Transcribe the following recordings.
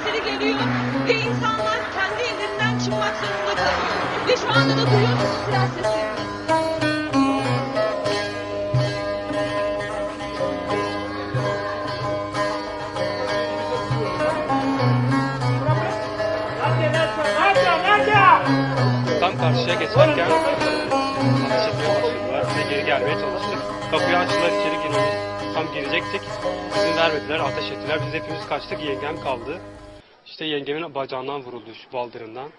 sesleri geliyor ve insanlar kendi ellerinden çıkmak zorunda kalıyor. Ve şu anda da duyuyorsunuz silah seslerini. Tam karşıya geçerken ve geri gelmeye çalıştık. Kapıyı açtılar içeri girmemiz tam girecektik. İzin vermediler ateş ettiler. Biz hepimiz kaçtık yengem kaldı. İşte yengemin bacağından vuruldu şu baldırından.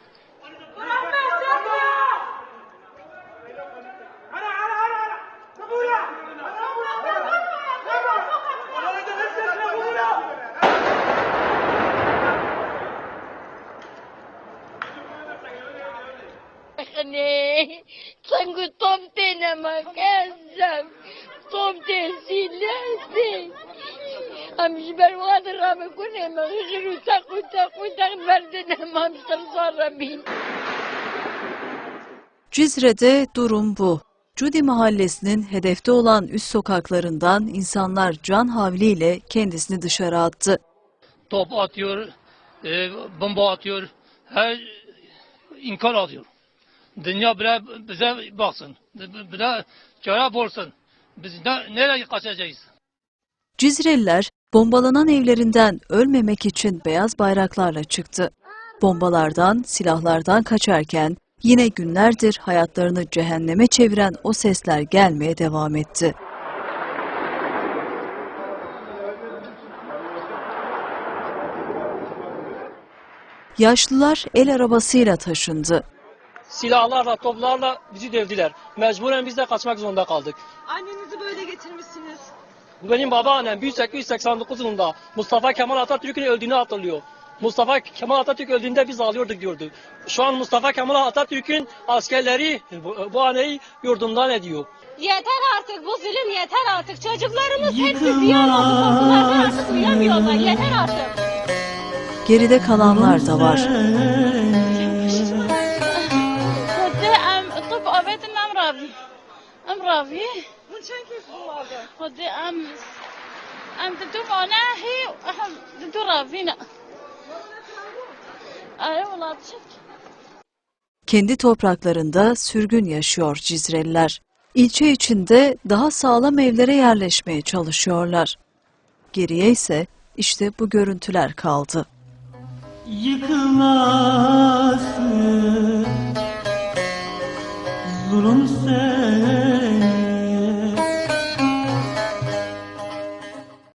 Hani sangu tomte na makasam tomte silasi rame kune ma giru taku taku tak verdene mam sarra bin Cizre'de durum bu. Cudi mahallesinin hedefte olan üst sokaklarından insanlar can havliyle kendisini dışarı attı. top atıyor, e, bomba atıyor, her inkar atıyor. Dünya bile bize baksın, bile çare bulsun. Biz ne, nereye kaçacağız? Cizreliler bombalanan evlerinden ölmemek için beyaz bayraklarla çıktı. Bombalardan, silahlardan kaçarken yine günlerdir hayatlarını cehenneme çeviren o sesler gelmeye devam etti. Yaşlılar el arabasıyla taşındı. silahlarla, toplarla bizi dövdüler. Mecburen biz de kaçmak zorunda kaldık. Annenizi böyle getirmişsiniz. Bu benim babaannem 1889 yılında Mustafa Kemal Atatürk'ün öldüğünü hatırlıyor. Mustafa Kemal Atatürk öldüğünde biz ağlıyorduk diyordu. Şu an Mustafa Kemal Atatürk'ün askerleri bu, bu haneyi yurdundan ediyor. Yeter artık bu zulüm yeter artık. Çocuklarımız hepsi ziyan oldu. Bunlardan artık uyamıyorlar. Yeter artık. Geride kalanlar da var. Kıbrıs'ın emri. ام رافي ام رافي Bunu çen kestim خدي ام ام تدو معناهي احم تدو رافينا اي والله تشك Kendi topraklarında sürgün yaşıyor Cizreliler. İlçe içinde daha sağlam evlere yerleşmeye çalışıyorlar. Geriye ise işte bu görüntüler kaldı. Yıkılmasın zulüm sen